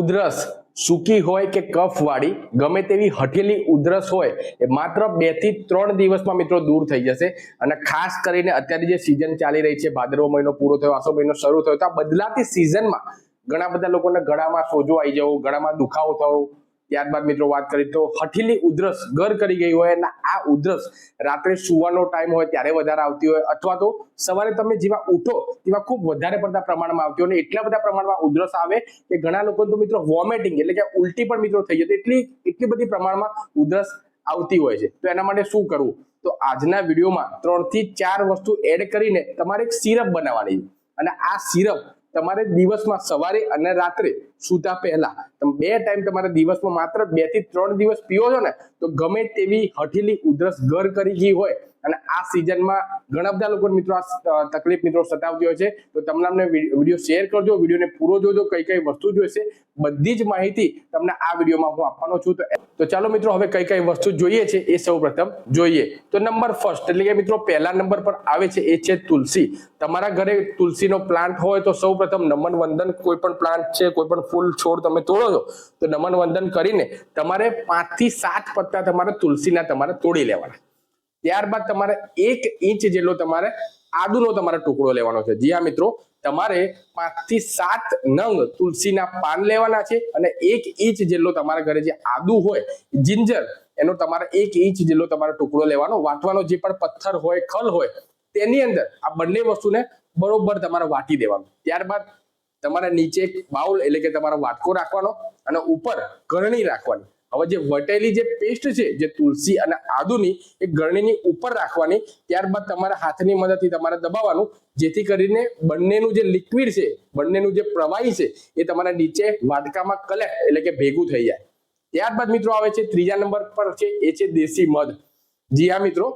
ઉધરસ સૂકી હોય કે કફ વાળી ગમે તેવી હઠેલી ઉધરસ હોય, એ માત્ર બેથી ત્રણ દિવસમાં મિત્રો દૂર થઈ જશે. અને ખાસ કરીને અત્યારે જે સિઝન ચાલી રહી છે, ભાદરવો મહિનો પૂરો થયો, આસો મહિનો શરૂ થયો, તો આ બદલાતી સિઝનમાં ઘણા બધા લોકોને ગળામાં સોજો આવી જવો, ગળામાં દુખાવો થવો ત્યારબાદ મિત્રો વાત કરી તો હઠીલી ઉધરસ ઘર કરી ગઈ હોય અને આ ઉધરસ રાત્રે સુવાનો ટાઈમ હોય ત્યારે વધારે આવતી હોય. અથવા તો સવારે તમે જેવા ઉઠો તેવા ખૂબ વધારે પડતા પ્રમાણમાં આવતી હોય અને એટલા બધા પ્રમાણમાં ઉધરસ આવે કે ઘણા લોકો તો મિત્રો વોમિટિંગ એટલે કે ઉલટી પણ મિત્રો થઈ જતી એટલી એટલી બધી પ્રમાણમાં ઉધરસ આવતી હોય છે. તો એના માટે શું કરવું? તો આજના વિડીયોમાં ત્રણથી ચાર વસ્તુ એડ કરીને તમારે એક સિરપ બનાવવાની છે. અને આ સિરપ તમારે દિવસમાં સવારે અને રાત્રે સૂતા પહેલા. તમે બે ટાઈમ તમારે દિવસમાં માત્ર બેથી ત્રણ દિવસ પીવો છો ને, તો ગમે તેવી હઠીલી ઉધરસ ઘર કરી ગઈ હોય અને આ સિઝનમાં ઘણા બધા લોકો મિત્રો આ તકલીફ મિત્રો સતાવતી હોય છે. તો તમને અમને વીડિયો શેર કરજો, વિડીયોને પૂરો જોજો, કઈ કઈ વસ્તુ જોઈશે, બધી જ માહિતી તમને આ વિડીયોમાં હું આપવાનો છું. તો ચાલો મિત્રો, હવે કઈ કઈ વસ્તુ જોઈએ છે એ સૌ પ્રથમ જોઈએ. તો નંબર ફર્સ્ટ એટલે કે મિત્રો પહેલા નંબર પર આવે છે એ છે તુલસી. તમારા ઘરે તુલસીનો પ્લાન્ટ હોય તો સૌ પ્રથમ નમન વંદન કોઈ પણ પ્લાન્ટ છે, કોઈ પણ ફૂલ છોડ તમે તોડો છો, તો નમન વંદન કરીને તમારે પાંચથી સાત પત્તા તમારે તુલસીના તમારે તોડી લેવાના. ત્યારબાદ તમારે એક ઇંચ જેટલો તમારે આદુનો તમારે ટુકડો લેવાનો છે. જી હા, મિત્રો, તમારે પાંચથી સાત નંગ તુલસીના પાન લેવાના છે અને એક ઇંચ જેટલો તમારા ઘરે જે આદુ હોય, જિંજર, એનો તમારે એક ઇંચ જેટલો તમારે ટુકડો લેવાનો. વાટવાનો જે પણ પથ્થર હોય, ખલ હોય, તેની અંદર આ બંને વસ્તુને બરોબર તમારે વાટી દેવાનું. ત્યારબાદ તમારે નીચે બાઉલ એટલે કે તમારો વાટકો રાખવાનો અને ઉપર ગરણી રાખવાની. હવે જે વટેલી જે પેસ્ટ છે, જે તુલસી અને આદુની એ ગળણીની ઉપર રાખવાની, ત્યારબાદ તમારા હાથની મદદથી તમારે દબાવવાનું, જેથી કરીને બંનેનું જે લિક્વિડ છે, બંનેનું જે પ્રવાહી છે, એ તમારા નીચે વાટકામાં કલેક્ટ એટલે કે ભેગું થઈ જાય. ત્યારબાદ મિત્રો આવે છે ત્રીજા નંબર પર છે, એ છે દેશી મધ. જી હા મિત્રો,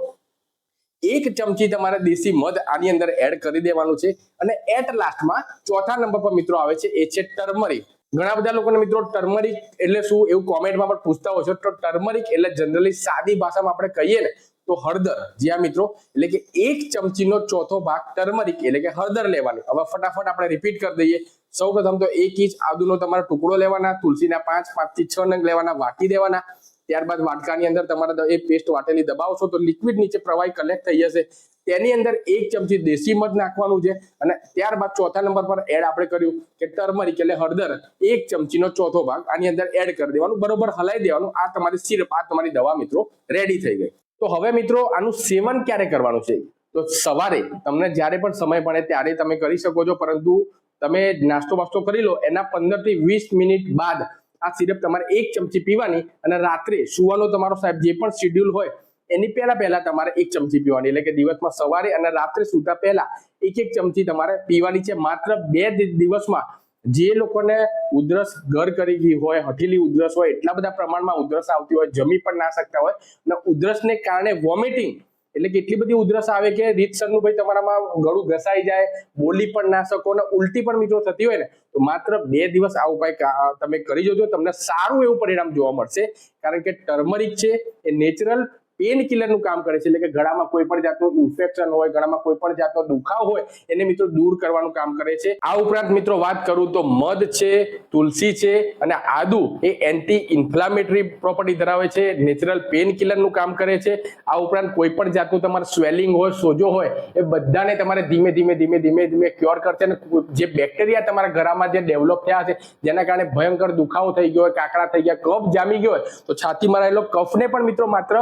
એક ચમચી તમારે દેશી મધ આની અંદર એડ કરી દેવાનું છે અને એટ લાસ્ટમાં ચોથા નંબર પર મિત્રો આવે છે, એ છે ટર્મરિક. ઘણા બધા લોકોને મિત્રો ટર્મરિક એટલે શું એવું કોમેન્ટમાં પણ પૂછતા હોય છે. તો ટર્મરિક એટલે જનરલી સાદી ભાષામાં આપણે કહીએ ને, તો હળદર. જ્યાં મિત્રો, એટલે કે એક ચમચીનો ચોથો ભાગ ટર્મરિક એટલે કે હળદર લેવાની. હવે ફટાફટ આપણે રિપીટ કરી દઈએ. સૌ પ્રથમ તો એક ઇંચ આદુનો તમારે ટુકડો લેવાના, તુલસીના પાંચ પાંચથી છ નંગ લેવાના, વાટી દેવાના. ત્યારબાદ વાટકાની અંદર તમારે એ પેસ્ટ વાટેલી દબાવશો તો લિક્વિડ નીચે પ્રવાહી કલેક્ટ થઈ જશે. તેની અંદર એક ચમચી દેશી મધ નાખવાનું છે અને ત્યારબાદ ચોથા નંબર પર એડ આપણે કર્યું કે ટર્મરિક એટલે હળદર. એક ચમચીનો ચોથો ભાગ આની અંદર એડ કરી દેવાનું, બરોબર હલાઈ દેવાનું. આ તમારી સિરપ, આ તમારી દવા મિત્રો રેડી થઈ ગઈ. તો હવે મિત્રો આનું સેવન ક્યારે કરવાનું છે? તો સવારે તમને જ્યારે પણ સમય પડે ત્યારે તમે કરી શકો છો, પરંતુ તમે નાસ્તો બાસ્તો કરી લો, એના પંદરથી વીસ મિનિટ બાદ આ સિરપ તમારે એક ચમચી પીવાની અને રાત્રે સુવાનો તમારો સાહેબ જે પણ શેડ્યુલ હોય એની પહેલા પહેલા તમારે એક ચમચી પીવાની. એટલે કે દિવસમાં સવારે અને રાત્રે સૂતા પહેલા એક એક ચમચી તમારે પીવાની છે. માત્ર બે દિવસમાં જે લોકોને ઉધરસ ઘર કરી ગઈ હોય, હઠીલી ઉધરસ હોય, એટલા બધા પ્રમાણમાં ઉધરસ આવતી હોય, જમી પણ ના શકતા હોય, અને ઉધરસને કારણે વોમિટિંગ એટલે કે એટલી બધી ઉધરસ આવે કે રીતસરનું ભાઈ તમારામાં ગળું ઘસાઈ જાય, બોલી પણ ના શકો અને ઉલટી પણ મિત્રો થતી હોય ને, તો માત્ર બે દિવસ આ ઉપાય તમે કરી જોજો. તમને સારું એવું પરિણામ જોવા મળશે. કારણ કે ટર્મરિક છે, એ નેચરલ પેન કિલરનું કામ કરે છે. એટલે કે ગળામાં કોઈ પણ જાતનું ઇન્ફેક્શન હોય, ગળામાં કોઈ પણ જાતનો દુખાવ હોય, એને મિત્રો દૂર કરવાનું કામ કરે છે. આ ઉપરાંત મિત્રો વાત કરું તો મધ છે, તુલસી છે અને આદુ એ એન્ટી ઇન્ફ્લામેટરી પ્રોપર્ટી ધરાવે છે. નેચરલ પેન કિલરનું કામ કરે છે. આ ઉપરાંત કોઈ પણ જાતનું તમારે સ્વેલિંગ હોય, સોજો હોય, એ બધાને તમારે ધીમે ધીમે ધીમે ધીમે ધીમે ક્યોર કરશે અને જે બેક્ટેરિયા તમારા ગળામાં જે ડેવલપ થયા છે, જેના કારણે ભયંકર દુખાવો થઈ ગયો હોય કાકડા થઈ ગયા, કફ જામી ગયો હોય, તો છાતીમાં રહેલો કફને પણ મિત્રો માત્ર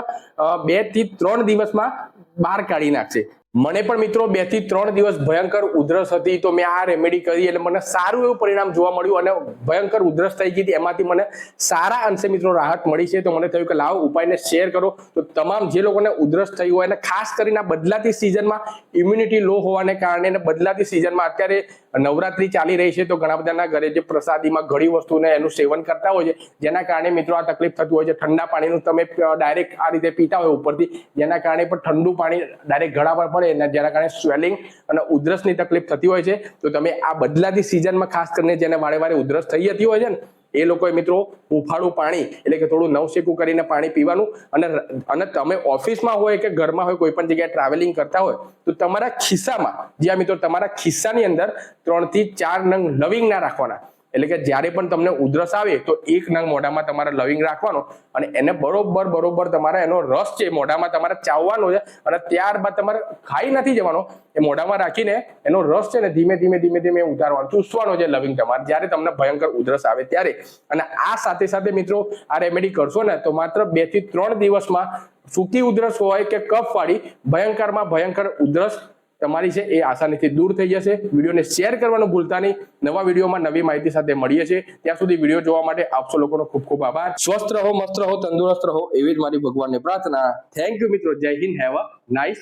બેથી ત્રણ દિવસમાં બહાર કાઢી નાખશે. મને પણ મિત્રો બેથી ત્રણ દિવસ ભયંકર ઉધરસ હતી, તો મેં આ રેમેડી કરી એટલે મને સારું એવું પરિણામ જોવા મળ્યું અને ભયંકર ઉધરસ થઈ ગઈ એમાંથી મને સારા અંશે મિત્રો રાહત મળી છે. તો મને થયું કે લાવો, ઉપાયને શેર કરો. તો તમામ જે લોકોને ઉધરસ થઈ હોય અને ખાસ કરીને બદલાતી સિઝનમાં ઇમ્યુનિટી લો હોવાને કારણે અને બદલાતી સિઝનમાં અત્યારે નવરાત્રી ચાલી રહી છે, તો ઘણા બધાના ઘરે જે પ્રસાદીમાં ઘણી વસ્તુને એનું સેવન કરતા હોય છે. જેના કારણે મિત્રો આ તકલીફ થતી હોય છે. ઠંડા પાણીનું તમે ડાયરેક્ટ આ રીતે પીતા હોય ઉપરથી. જેના કારણે પણ ઠંડુ પાણી ડાયરેક્ટ ગળા પર પડે અને જેના કારણે સ્વેલિંગ અને ઉધરસની તકલીફ થતી હોય છે. તો તમે આ બદલાતી સિઝનમાં ખાસ કરીને જેને વારે વારે ઉધરસ થઈ જતી હોય છે ને, એ લોકોએ મિત્રો હુંફાળું પાણી, એટલે કે થોડું નવસેકું કરીને પાણી પીવાનું. અને અને તમે ઓફિસમાં હોય કે ઘરમાં હોય કોઈ પણ જગ્યાએ ટ્રાવેલિંગ કરતા હોય, તો તમારા ખિસ્સામાં, જ્યાં મિત્રો તમારા ખિસ્સાની અંદર ત્રણથી ચાર નંગ લવિંગ ના રાખવાના. એટલે કે જ્યારે પણ તમને ઉધરસ આવે તો એક નંગ મોઢામાં તમારે લવિંગ રાખવાનો અને એને બરોબર બરોબર તમારે એનો રસ છે મોઢામાં તમારે ચાવવાનો છે અને ત્યારબાદ તમારે ખાઈ નથી જવાનો. એ મોઢામાં રાખીને એનો રસ છે ને ધીમે ધીમે ધીમે ધીમે ઉતારવાનો, ચૂસવાનો છે લવિંગ તમારે. જ્યારે તમને ભયંકર ઉધરસ આવે ત્યારે. અને આ સાથે સાથે મિત્રો, આ રેમેડી કરશો ને તો માત્ર બેથી ત્રણ દિવસમાં સૂકી ઉધરસ હોય કે કફ વાળી ભયંકરમાં ભયંકર ઉધરસ તમારી છે એ આસાનીથી દૂર થઈ જશે. વિડીયોને શેર કરવાનું ભૂલતા નહીં. નવા વિડીયોમાં નવી માહિતી સાથે મળીએ છીએ. ત્યાં સુધી વીડિયો જોવા માટે આપસો લોકોનો ખૂબ ખૂબ આભાર. સ્વસ્થ રહો, મસ્ત રહો, તંદુરસ્ત રહો એવી જ મારી ભગવાનની પ્રાર્થના. થેન્ક યુ મિત્રો. જય હિન્દ. Have a nice